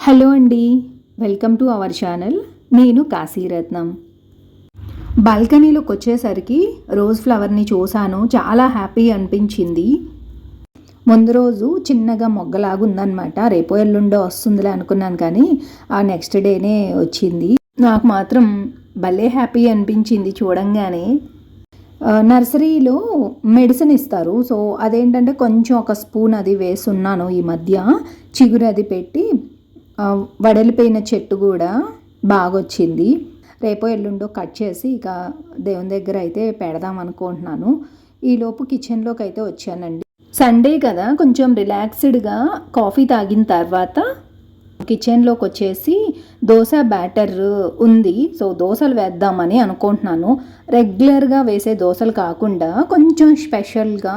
Hello అండి welcome to our channel. నేను కాశీరత్నం. బాల్కనీలోకి వచ్చేసరికి రోజ్ ఫ్లవర్ని చూశాను చాలా హ్యాపీ అనిపించింది. ముందు రోజు చిన్నగా మొగ్గలాగా ఉందన్నమాట రేపు ఎల్లుండో వస్తుందిలే అనుకున్నాను కానీ ఆ నెక్స్ట్ డేనే వచ్చింది. నాకు మాత్రం భలే హ్యాపీ అనిపించింది చూడంగానే. నర్సరీలో మెడిసిన్ ఇస్తారు. సో అదేంటంటే కొంచెం ఒక స్పూన్ అది వేసున్నాను ఈ మధ్య. చిగురు అది పెట్టి వడలిపోయిన చెట్టు కూడా బాగా వచ్చింది రేపో ఎల్లుండో కట్ చేసి ఇక దేవుని దగ్గర అయితే పెడదాం అనుకుంటున్నాను. ఈలోపు కిచెన్లోకి అయితే వచ్చానండి. సండే కదా కొంచెం రిలాక్స్డ్గా కాఫీ తాగిన తర్వాత కిచెన్లోకి వచ్చేసి దోశ బ్యాటర్ ఉంది. సో దోశలు వేద్దామని అనుకుంటున్నాను. రెగ్యులర్గా వేసే దోశలు కాకుండా కొంచెం స్పెషల్గా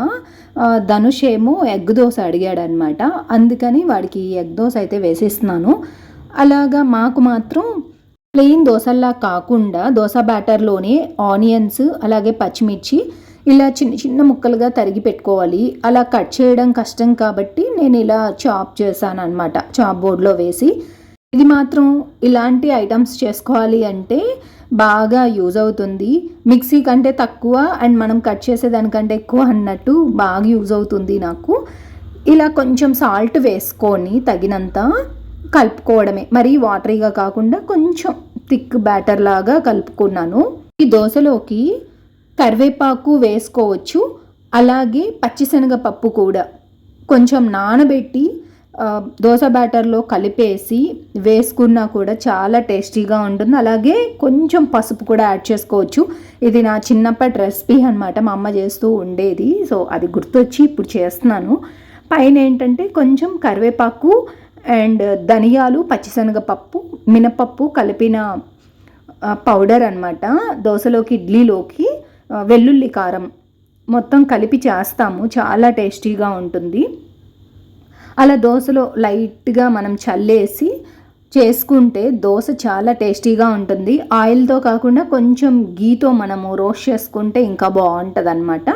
ధనుష్ ఏమో ఎగ్ దోశ అడిగాడనమాట. అందుకని వాడికి ఎగ్ దోశ అయితే వేసేస్తున్నాను. అలాగా మాకు మాత్రం ప్లెయిన్ దోశల్లా కాకుండా దోశ బ్యాటర్లోనే ఆనియన్స్ అలాగే పచ్చిమిర్చి ఇలా చిన్న చిన్న ముక్కలుగా తరిగి పెట్టుకోవాలి. అలా కట్ చేయడం కష్టం కాబట్టి నేను ఇలా చాప్ చేశాను అనమాట చాప్ బోర్డ్లో వేసి ఇది మాత్రం ఇలాంటి ఐటమ్స్ చేసుకోవాలి అంటే బాగా యూజ్ అవుతుంది. మిక్సీ కంటే తక్కువ అండ్ మనం కట్ చేసేదానికంటే ఎక్కువ అన్నట్టు బాగా యూజ్ అవుతుంది నాకు. ఇలా కొంచెం సాల్ట్ వేసుకొని తగినంత కలుపుకోవడమే. మరీ వాటరీగా కాకుండా కొంచెం థిక్ బ్యాటర్ లాగా కలుపుకున్నాను. ఈ దోశలోకి కరివేపాకు వేసుకోవచ్చు. అలాగే పచ్చిశనగపప్పు కూడా. కొంచెం నానబెట్టి దోశ బ్యాటర్లో కలిపేసి వేసుకున్నా కూడా చాలా టేస్టీగా ఉంటుంది. అలాగే కొంచెం పసుపు కూడా యాడ్ చేసుకోవచ్చు. ఇది నా చిన్నప్పటి రెసిపీ అనమాట మా అమ్మ చేస్తూ ఉండేది. సో అది గుర్తొచ్చి ఇప్పుడు చేస్తున్నాను. పైన ఏంటంటే కొంచెం కరివేపాకు అండ్ ధనియాలు పచ్చిశనగపప్పు మినపప్పు కలిపిన పౌడర్ అనమాట దోశలోకి ఇడ్లీలోకి వెల్లుల్లి కారం మొత్తం కలిపి చేస్తాము. చాలా టేస్టీగా ఉంటుంది. అలా దోశలో లైట్గా మనం చల్లేసి చేసుకుంటే దోశ చాలా టేస్టీగా ఉంటుంది. ఆయిల్తో కాకుండా కొంచెం గీతో మనము రోస్ట్ చేసుకుంటే ఇంకా బాగుంటుంది అనమాట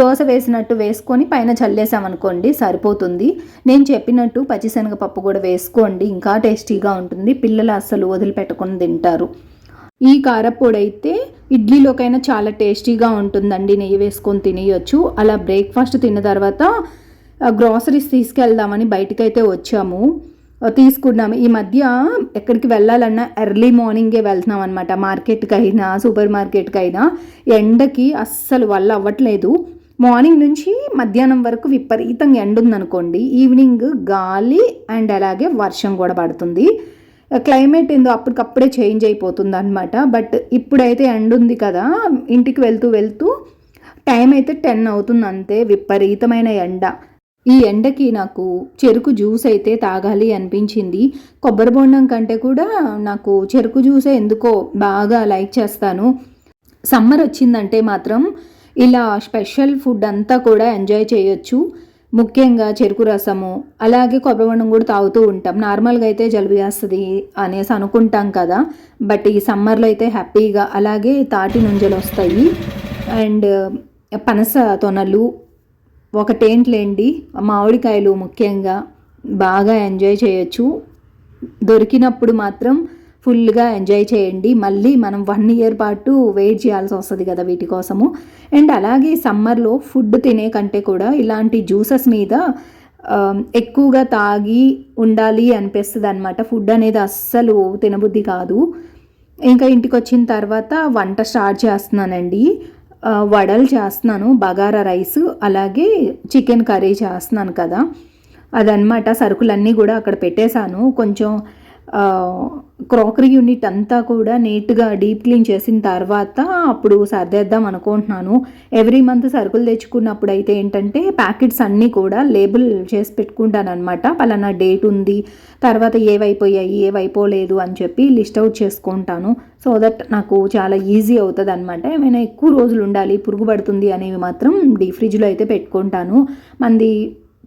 దోశ వేసినట్టు వేసుకొని పైన చల్లేసామనుకోండి సరిపోతుంది. నేను చెప్పినట్టు పచ్చిశనగపప్పు కూడా వేసుకోండి ఇంకా టేస్టీగా ఉంటుంది. పిల్లలు అస్సలు వదిలిపెట్టుకొని తింటారు. ఈ కారపొడి అయితే ఇడ్లీలోకైనా చాలా టేస్టీగా ఉంటుందండి. నెయ్యి వేసుకొని తినేయొచ్చు. అలా బ్రేక్ఫాస్ట్ తిన్న తర్వాత గ్రాసరీస్ తీసుకెళ్దామని బయటకైతే వచ్చాము. తీసుకున్నాము. ఈ మధ్య ఎక్కడికి వెళ్ళాలన్నా ఎర్లీ మార్నింగే వెళ్తున్నాం అనమాట మార్కెట్కి అయినా సూపర్ మార్కెట్కి అయినా ఎండకి అస్సలు వల్ల అవ్వట్లేదు. మార్నింగ్ నుంచి మధ్యాహ్నం వరకు విపరీతంగా ఎండ ఉందనుకోండి. ఈవినింగ్ గాలి అండ్ అలాగే వర్షం కూడా పడుతుంది. క్లైమేట్ ఏందో అప్పటికప్పుడే చేంజ్ అయిపోతుంది అనమాట బట్ ఇప్పుడైతే ఎండ ఉంది కదా ఇంటికి వెళ్తూ వెళ్తూ టైం అయితే టెన్ అవుతుంది అంతే. విపరీతమైన ఎండ. ఈ ఎండకి నాకు చెరుకు జ్యూస్ అయితే తాగాలి అనిపించింది. కొబ్బరి బొండం కంటే కూడా నాకు చెరుకు జ్యూసే ఎందుకో బాగా లైక్ చేస్తాను. సమ్మర్ వచ్చిందంటే మాత్రం ఇలా స్పెషల్ ఫుడ్ అంతా కూడా ఎంజాయ్ చేయొచ్చు. ముఖ్యంగా చెరుకు రసము అలాగే కొబ్బరి బొండం కూడా తాగుతూ ఉంటాం. నార్మల్గా అయితే జలుబు చేస్తుంది అనేసి అనుకుంటాం కదా. బట్ ఈ సమ్మర్లో అయితే హ్యాపీగా అలాగే తాటి నుంజలు వస్తాయి. అండ్ పనస తొనలు ఒకటేంట్లేండి? మామిడికాయలు ముఖ్యంగా బాగా ఎంజాయ్ చేయొచ్చు. దొరికినప్పుడు మాత్రం ఫుల్గా ఎంజాయ్ చేయండి. మళ్ళీ మనం వన్ ఇయర్ పాటు వెయిట్ చేయాల్సి వస్తుంది కదా వీటి కోసము. అండ్ అలాగే సమ్మర్లో ఫుడ్ తినే కంటే కూడా ఇలాంటి జ్యూసెస్ మీద ఎక్కువగా తాగి ఉండాలి అనిపిస్తుంది అనమాట ఫుడ్ అనేది అస్సలు తినబుద్ధి కాదు. ఇంకా ఇంటికి వచ్చిన తర్వాత వంట స్టార్ట్ చేస్తున్నానండి. వడలు చేస్తున్నాను బగారా రైస్ అలాగే చికెన్ కర్రీ చేస్తున్నాను కదా. అదనమాట సరుకులన్నీ కూడా అక్కడ పెట్టేశాను. కొంచెం క్రాకరీ యూనిట్ అంతా కూడా నీట్గా డీప్ క్లీన్ చేసిన తర్వాత అప్పుడు సర్దేద్దాం అనుకుంటున్నాను. ఎవ్రీ మంత్ సరుకులు తెచ్చుకున్నప్పుడు అయితే ఏంటంటే ప్యాకెట్స్ అన్నీ కూడా లేబుల్ చేసి పెట్టుకుంటాను అనమాట పలానా డేట్ ఉంది తర్వాత ఏవైపోయాయి ఏవైపోలేదు అని చెప్పి లిస్ట్ అవుట్ చేసుకుంటాను. సో దట్ నాకు చాలా ఈజీ అవుతుంది అనమాట ఏమైనా ఎక్కువ రోజులు ఉండాలి పురుగు పడుతుంది అనేవి మాత్రం డీ ఫ్రిడ్జ్లో అయితే పెట్టుకుంటాను. మంది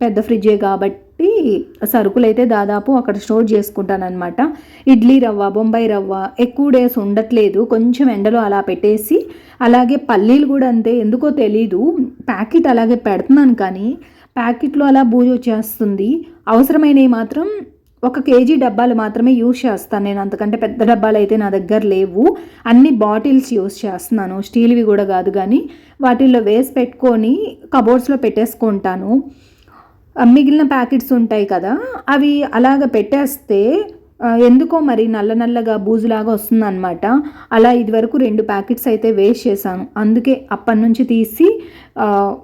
పెద్ద ఫ్రిడ్జే కాబట్టి సరుకులు అయితే దాదాపు అక్కడ స్టోర్ చేసుకుంటానమాట ఇడ్లీ రవ్వ బొంబాయి రవ్వ ఎక్కువ డేస్ ఉండట్లేదు. కొంచెం ఎండలో అలా పెట్టేసి అలాగే పల్లీలు కూడా అంతే. ఎందుకో తెలీదు. ప్యాకెట్ అలాగే పెడుతున్నాను కానీ ప్యాకెట్లో అలా బూజు వచ్చేస్తుంది. అవసరమైనవి మాత్రం ఒక కేజీ డబ్బాలు మాత్రమే యూజ్ చేస్తాను. నేను అంతకంటే పెద్ద డబ్బాలు అయితే నా దగ్గర లేవు. అన్ని బాటిల్స్ యూజ్ చేస్తున్నాను. స్టీల్వి కూడా కాదు కానీ వాటిల్లో వేసి పెట్టుకొని కబోర్డ్స్లో పెట్టేసుకుంటాను. మిగిలిన ప్యాకెట్స్ ఉంటాయి కదా అవి అలాగ పెట్టేస్తే ఎందుకో మరి నల్ల నల్లగా బూజులాగా వస్తుందన్నమాట. అలా ఇదివరకు రెండు ప్యాకెట్స్ అయితే వేస్ట్ చేశాను. అందుకే అప్పటి నుంచి తీసి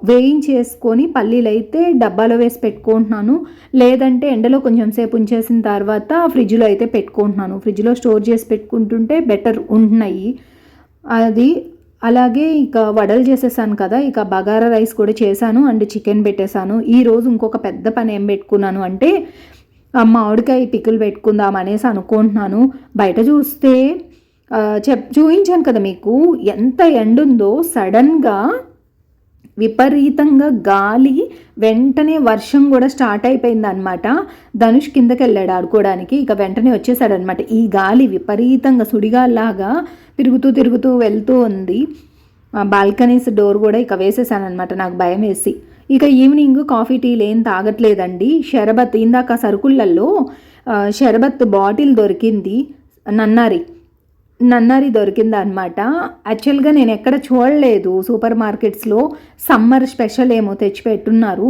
వేయించేసుకొని పల్లీలు అయితే డబ్బాలో వేసి పెట్టుకుంటున్నాను. లేదంటే ఎండలో కొంచెం సేపు ఉంచేసిన తర్వాత ఫ్రిడ్జ్లో అయితే పెట్టుకుంటున్నాను. ఫ్రిడ్జ్లో స్టోర్ చేసి పెట్టుకుంటుంటే బెటర్ ఉంటున్నాయి. అది అలాగే ఇక వడలు చేసేసాను కదా ఇక బగారా రైస్ కూడా చేశాను అండ్ చికెన్ పెట్టేశాను. ఈరోజు ఇంకొక పెద్ద పని ఏం పెట్టుకున్నాను అంటే ఆ మామిడికాయ పిక్కులు పెట్టుకుందాం అనేసి అనుకుంటున్నాను. బయట చూస్తే చెప్ చూపించాను కదా మీకు ఎంత ఎండుందో సడన్గా విపరీతంగా గాలి వెంటనే వర్షం కూడా స్టార్ట్ అయిపోయింది అనమాట ధనుష్ కిందకి వెళ్ళాడు ఆడుకోవడానికి. ఇక వెంటనే వచ్చేసాడనమాట ఈ గాలి విపరీతంగా సుడిగాల్లాగా తిరుగుతూ తిరుగుతూ వెళ్తూ ఉంది. బాల్కనీస్ డోర్ కూడా ఇక వేసేసానమాట నాకు భయం వేసి. ఇక ఈవినింగ్ కాఫీ టీలు ఏం తాగట్లేదండి. షరబత్ ఇందాక సరుకులలో షరబత్ బాటిల్ దొరికింది. నన్నారి. నన్నారి దొరికిందనమాట యాక్చువల్గా నేను ఎక్కడ చూడలేదు సూపర్ మార్కెట్స్లో సమ్మర్ స్పెషల్ ఏమో తెచ్చి పెట్టున్నారు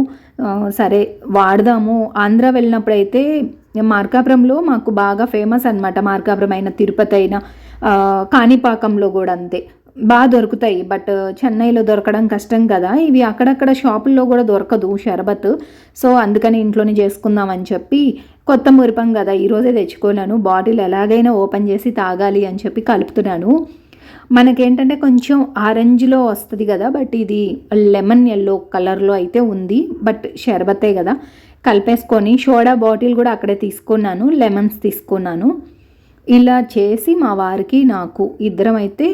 సరే వాడదాము. ఆంధ్ర వెళ్ళినప్పుడైతే మార్కాపురంలో మాకు బాగా ఫేమస్ అనమాట మార్కాపురం అయిన తిరుపతి అయినా కాణిపాకంలో కూడా అంతే. బాగా దొరుకుతాయి బట్ uh, చెన్నైలో దొరకడం కష్టం కదా. ఇవి అక్కడక్కడ షాపుల్లో కూడా దొరకదు షర్బత్. సో అందుకని ఇంట్లోనే చేసుకుందామని చెప్పి కొత్త మురిపం కదా ఈరోజే తెచ్చుకోలేను బాటిల్ ఎలాగైనా ఓపెన్ చేసి తాగాలి అని చెప్పి కలుపుతున్నాను. మనకేంటంటే కొంచెం ఆరెంజ్లో వస్తుంది కదా బట్ ఇది లెమన్ ఎల్లో కలర్లో అయితే ఉంది బట్ షర్బతే కదా. కలిపేసుకొని సోడా బాటిల్ కూడా అక్కడే తీసుకున్నాను లెమన్స్ తీసుకున్నాను. ఇలా చేసి మా వారికి నాకు ఇద్దరం అయితే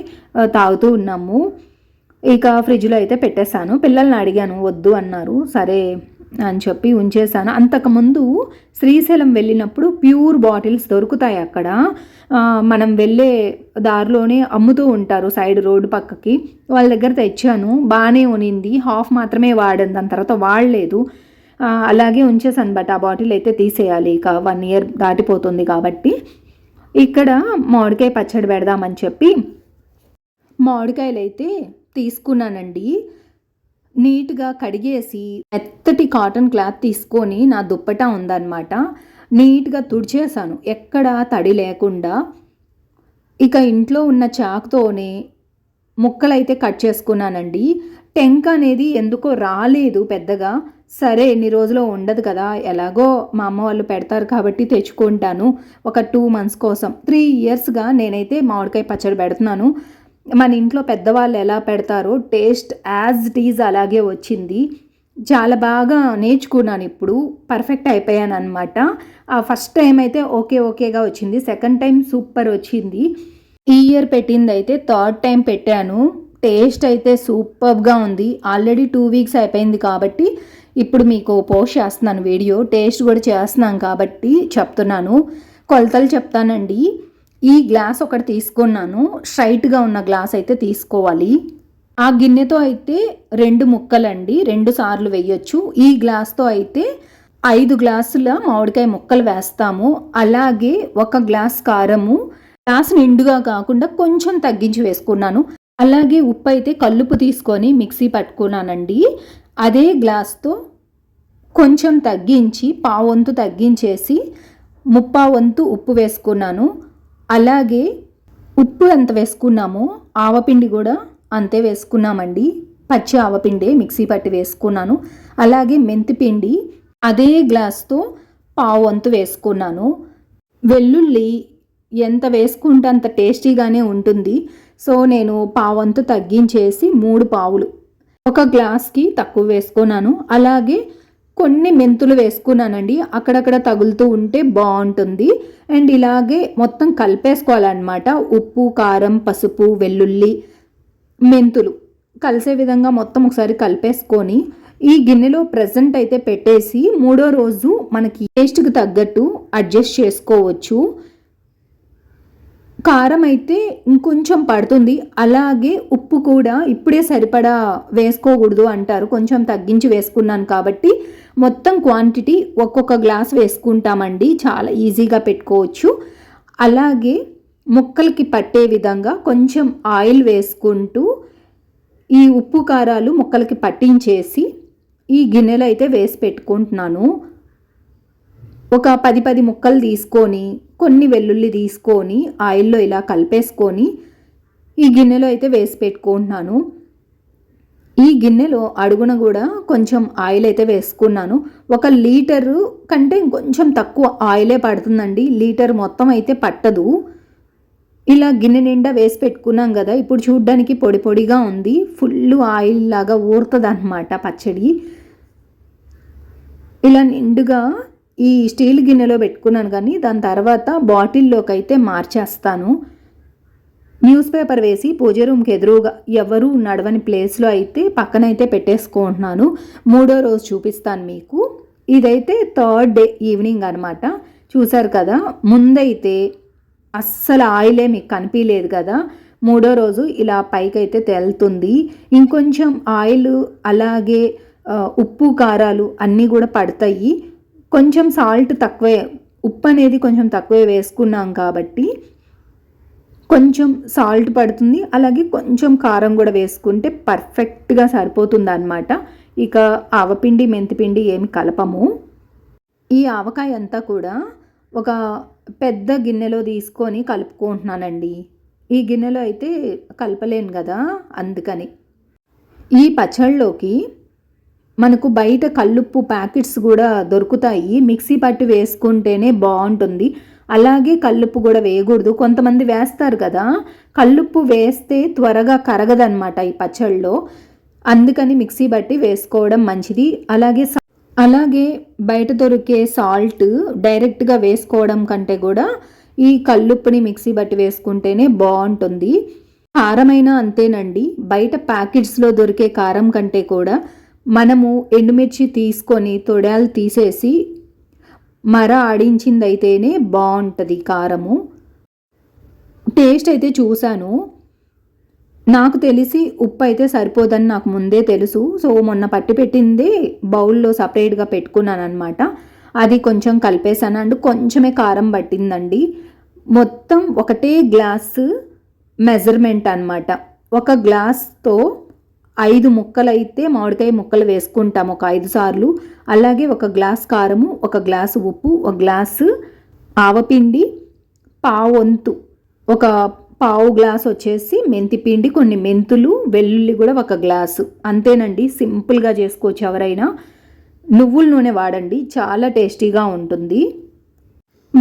తాగుతూ ఉన్నాము. ఇక ఫ్రిడ్జ్లో అయితే పెట్టేశాను. పిల్లల్ని అడిగాను వద్దు అన్నారు. సరే అని చెప్పి ఉంచేసాను అంతకుముందు శ్రీశైలం వెళ్ళినప్పుడు ప్యూర్ బాటిల్స్ దొరుకుతాయి అక్కడ. మనం వెళ్ళే దారిలోనే అమ్ముతూ ఉంటారు సైడ్ రోడ్డు పక్కకి. వాళ్ళ దగ్గర తెచ్చాను. బాగానే ఉనింది. హాఫ్ మాత్రమే వాడాను. దాని తర్వాత వాడలేదు. అలాగే ఉంచేసాను బట్ ఆ బాటిల్ అయితే తీసేయాలి. ఇక వన్ ఇయర్ దాటిపోతుంది కాబట్టి. ఇక్కడ మామిడికాయ పచ్చడి పెడదామని చెప్పి మామిడికాయలు అయితే తీసుకున్నానండి. నీట్గా కడిగేసి మెత్తటి కాటన్ క్లాత్ తీసుకొని నా దుప్పటా ఉందన్నమాట. నీట్గా తుడిచేసాను ఎక్కడ తడి లేకుండా. ఇక ఇంట్లో ఉన్న చాకుతోనే ముక్కలైతే కట్ చేసుకున్నానండి. టెంక్ అనేది ఎందుకో రాలేదు పెద్దగా. సరే ఎన్ని రోజులు ఉండదు కదా. ఎలాగో మా అమ్మ వాళ్ళు పెడతారు కాబట్టి తెచ్చుకుంటాను ఒక టూ మంత్స్ కోసం. త్రీ ఇయర్స్గా నేనైతే మామిడికాయ పచ్చడి పెడుతున్నాను. మన ఇంట్లో పెద్దవాళ్ళు ఎలా పెడతారో టేస్ట్ యాజ్ ఇట్ ఈజ్ అలాగే వచ్చింది. చాలా బాగా నేర్చుకున్నాను ఇప్పుడు. పర్ఫెక్ట్ అయిపోయాను అనమాట ఫస్ట్ టైం అయితే ఓకే ఓకేగా వచ్చింది. సెకండ్ టైం సూపర్ వచ్చింది. ఈ ఇయర్ పెట్టింది అయితే థర్డ్ టైం పెట్టాను. టేస్ట్ అయితే సూపర్గా ఉంది. ఆల్రెడీ టూ వీక్స్ అయిపోయింది కాబట్టి ఇప్పుడు మీకు పోస్ట్ చేస్తున్నాను వీడియో టేస్ట్ కూడా చేస్తున్నాను కాబట్టి చెప్తున్నాను. కొలతలు చెప్తానండి. ఈ గ్లాస్ ఒకటి తీసుకున్నాను. స్ట్రైట్గా ఉన్న గ్లాస్ అయితే తీసుకోవాలి. ఆ గిన్నెతో అయితే రెండు ముక్కలండి రెండు సార్లు వేయొచ్చు. ఈ గ్లాస్తో అయితే ఐదు గ్లాసుల మామిడికాయ ముక్కలు వేస్తాము. అలాగే ఒక గ్లాస్ కారము. గ్లాస్ నిండుగా కాకుండా కొంచెం తగ్గించి వేసుకున్నాను. అలాగే ఉప్పు అయితే కల్లుపు తీసుకొని మిక్సీ పట్టుకున్నానండి. అదే గ్లాస్తో కొంచెం తగ్గించి పావంతు తగ్గించేసి ముప్పా వంతు ఉప్పు వేసుకున్నాను. అలాగే ఉప్పు ఎంత వేసుకున్నామో ఆవపిండి కూడా అంతే వేసుకున్నామండి. పచ్చి ఆవపిండే మిక్సీ పట్టి వేసుకున్నాను. అలాగే మెంతిపిండి అదే గ్లాస్తో పావు వంతు వేసుకున్నాను. వెల్లుల్లి ఎంత వేసుకుంటే అంత టేస్టీగానే ఉంటుంది. సో నేను పావంతు తగ్గించేసి మూడు పావులు. ఒక గ్లాస్కి తక్కువ వేసుకున్నాను. అలాగే కొన్ని మెంతులు వేసుకున్నానండి. అక్కడక్కడ తగులుతూ ఉంటే బాగుంటుంది. అండ్ ఇలాగే మొత్తం కలిపేసుకోవాలన్నమాట. ఉప్పు కారం పసుపు వెల్లుల్లి మెంతులు. కలిసే విధంగా మొత్తం ఒకసారి కలిపేసుకొని ఈ గిన్నెలో ప్రజెంట్ అయితే పెట్టేసి మూడో రోజు మనకి టేస్ట్కి తగ్గట్టు అడ్జస్ట్ చేసుకోవచ్చు. కారం అయితే ఇంకొంచెం పడుతుంది. అలాగే ఉప్పు కూడా ఇప్పుడే సరిపడా వేసుకోకూడదు అంటారు. కొంచెం తగ్గించి వేసుకున్నాను కాబట్టి మొత్తం క్వాంటిటీ ఒక్కొక్క గ్లాస్ వేసుకుంటామండి. చాలా ఈజీగా పెట్టుకోవచ్చు. అలాగే ముక్కలకి పట్టే విధంగా కొంచెం ఆయిల్ వేసుకుంటూ ఈ ఉప్పు కారాలు ముక్కలకి పట్టించేసి ఈ గిన్నెలు అయితే వేసి పెట్టుకుంటున్నాను. ఒక పది పది ముక్కలు తీసుకొని కొన్ని వెల్లుల్లి తీసుకొని ఆయిల్లో ఇలా కలిపేసుకొని ఈ గిన్నెలో అయితే వేసి పెట్టుకుంటున్నాను. ఈ గిన్నెలో అడుగున కూడా కొంచెం ఆయిల్ అయితే వేసుకున్నాను. ఒక లీటరు కంటే కొంచెం తక్కువ ఆయిలే పడుతుందండి. లీటర్ మొత్తం అయితే పట్టదు. ఇలా గిన్నె నిండా వేసి పెట్టుకున్నాం కదా ఇప్పుడు చూడ్డానికి పొడి పొడిగా ఉంది. ఫుల్ ఆయిల్ లాగా ఊరుతుంది అనమాట పచ్చడి. ఇలా నిండుగా ఈ స్టీల్ గిన్నెలో పెట్టుకున్నాను కానీ దాని తర్వాత బాటిల్లోకి అయితే మార్చేస్తాను. న్యూస్ పేపర్ వేసి పూజ రూమ్కి ఎదురుగా ఎవరు నడవని ప్లేస్లో అయితే పక్కనైతే పెట్టేసుకుంటున్నాను. మూడో రోజు చూపిస్తాను మీకు. ఇదైతే థర్డ్ డే ఈవినింగ్ అనమాట చూసారు కదా ముందైతే అస్సలు ఆయిలే మీకు కనిపించలేదు కదా. మూడో రోజు ఇలా పైకైతే తేలుతుంది. ఇంకొంచెం ఆయిల్ అలాగే ఉప్పు కారాలు అన్నీ కూడా పడతాయి. కొంచెం సాల్ట్ తక్కువే ఉప్పు అనేది కొంచెం తక్కువే వేసుకున్నాం కాబట్టి కొంచెం సాల్ట్ పడుతుంది. అలాగే కొంచెం కారం కూడా వేసుకుంటే పర్ఫెక్ట్గా సరిపోతుంది అనమాట ఇక ఆవపిండి మెంతిపిండి ఏమి కలపము. ఈ ఆవకాయ అంతా కూడా ఒక పెద్ద గిన్నెలో తీసుకొని కలుపుకుంటున్నానండి. ఈ గిన్నెలో అయితే కలపలేను కదా అందుకని. ఈ పచ్చళ్ళలోకి మనకు బయట కల్లుప్పు ప్యాకెట్స్ కూడా దొరుకుతాయి. మిక్సీ పట్టి వేసుకుంటేనే బాగుంటుంది. అలాగే కల్లుప్పు కూడా వేయకూడదు. కొంతమంది వేస్తారు కదా కల్లుప్పు వేస్తే త్వరగా కరగదనమాట ఈ పచ్చళ్ళలో. అందుకని మిక్సీ బట్టి వేసుకోవడం మంచిది. అలాగే అలాగే బయట దొరికే సాల్ట్ డైరెక్ట్గా వేసుకోవడం కంటే కూడా ఈ కల్లుప్పుని మిక్సీ బట్టి వేసుకుంటేనే బాగుంటుంది. కారమైనా అంతేనండి. బయట ప్యాకెట్స్లో దొరికే కారం కంటే కూడా మనము ఎండుమిర్చి తీసుకొని తొడాలు తీసేసి మర ఆడించిందైతేనే బాగుంటుంది కారము. టేస్ట్ అయితే చూశాను. నాకు తెలిసి ఉప్పు అయితే సరిపోదని నాకు ముందే తెలుసు. సో మొన్న పట్టి పెట్టిందే బౌల్లో సపరేట్గా పెట్టుకున్నాను అనమాట అది కొంచెం కలిపేశాను. అండ్ కొంచెమే కారం పట్టిందండి. మొత్తం ఒకటే గ్లాస్ మెజర్మెంట్ అనమాట ఒక గ్లాస్తో ఐదు ముక్కలు అయితే మామిడికాయ ముక్కలు వేసుకుంటాము ఒక ఐదు సార్లు. అలాగే ఒక గ్లాస్ కారము ఒక గ్లాసు ఉప్పు ఒక గ్లాసు ఆవపిండి పావొంతు ఒక పావు గ్లాస్ వచ్చేసి మెంతిపిండి కొన్ని మెంతులు వెల్లుల్లి కూడా ఒక గ్లాసు. అంతేనండి సింపుల్గా చేసుకోవచ్చు ఎవరైనా. నువ్వుల నూనె వాడండి చాలా టేస్టీగా ఉంటుంది.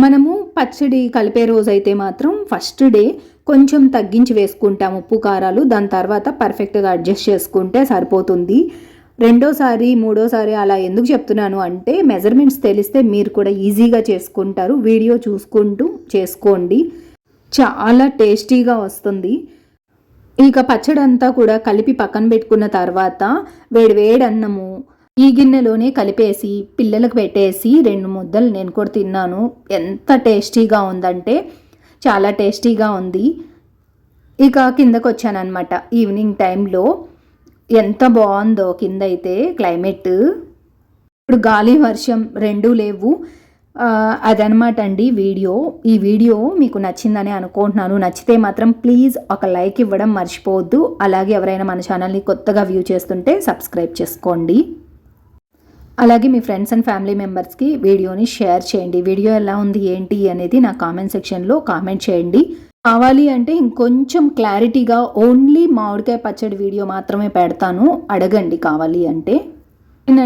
మనము పచ్చడి కలిపే రోజైతే మాత్రం ఫస్ట్ డే కొంచెం తగ్గించి వేసుకుంటాం ఉప్పు కారాలు. దాని తర్వాత పర్ఫెక్ట్గా అడ్జస్ట్ చేసుకుంటే సరిపోతుంది. రెండోసారి మూడోసారి అలా ఎందుకు చెప్తున్నాను అంటే మెజర్మెంట్స్ తెలిస్తే మీరు కూడా ఈజీగా చేసుకుంటారు. వీడియో చూసుకుంటూ చేసుకోండి. చాలా టేస్టీగా వస్తుంది. ఇక పచ్చడి అంతా కూడా కలిపి పక్కన పెట్టుకున్న తర్వాత వేడి వేడి అన్నము ఈ గిన్నెలోనే కలిపేసి పిల్లలకు పెట్టేసి రెండు ముద్దలు నేను కూడా తిన్నాను. ఎంత టేస్టీగా ఉందంటే చాలా టేస్టీగా ఉంది. ఇక కిందకు వచ్చానమాట ఈవినింగ్ టైంలో ఎంత బాగుందో కింద అయితే క్లైమేట్. ఇప్పుడు గాలి వర్షం రెండూ లేవు. అదనమాట అండి వీడియో. ఈ వీడియో మీకు నచ్చిందని అనుకుంటున్నాను. నచ్చితే మాత్రం ప్లీజ్ ఒక లైక్ ఇవ్వడం మర్చిపోవద్దు. అలాగే ఎవరైనా మన ఛానల్ని కొత్తగా వ్యూ చేస్తుంటే సబ్స్క్రైబ్ చేసుకోండి. అలాగే మీ ఫ్రెండ్స్ అండ్ ఫ్యామిలీ మెంబర్స్కి వీడియోని షేర్ చేయండి. వీడియో ఎలా ఉంది ఏంటి అనేది నా కామెంట్ సెక్షన్లో కామెంట్ చేయండి. కావాలి అంటే ఇంకొంచెం క్లారిటీగా ఓన్లీ మామిడికాయ పచ్చడి వీడియో మాత్రమే పెడతాను. అడగండి కావాలి అంటే.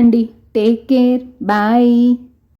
అండి టేక్ కేర్ బాయ్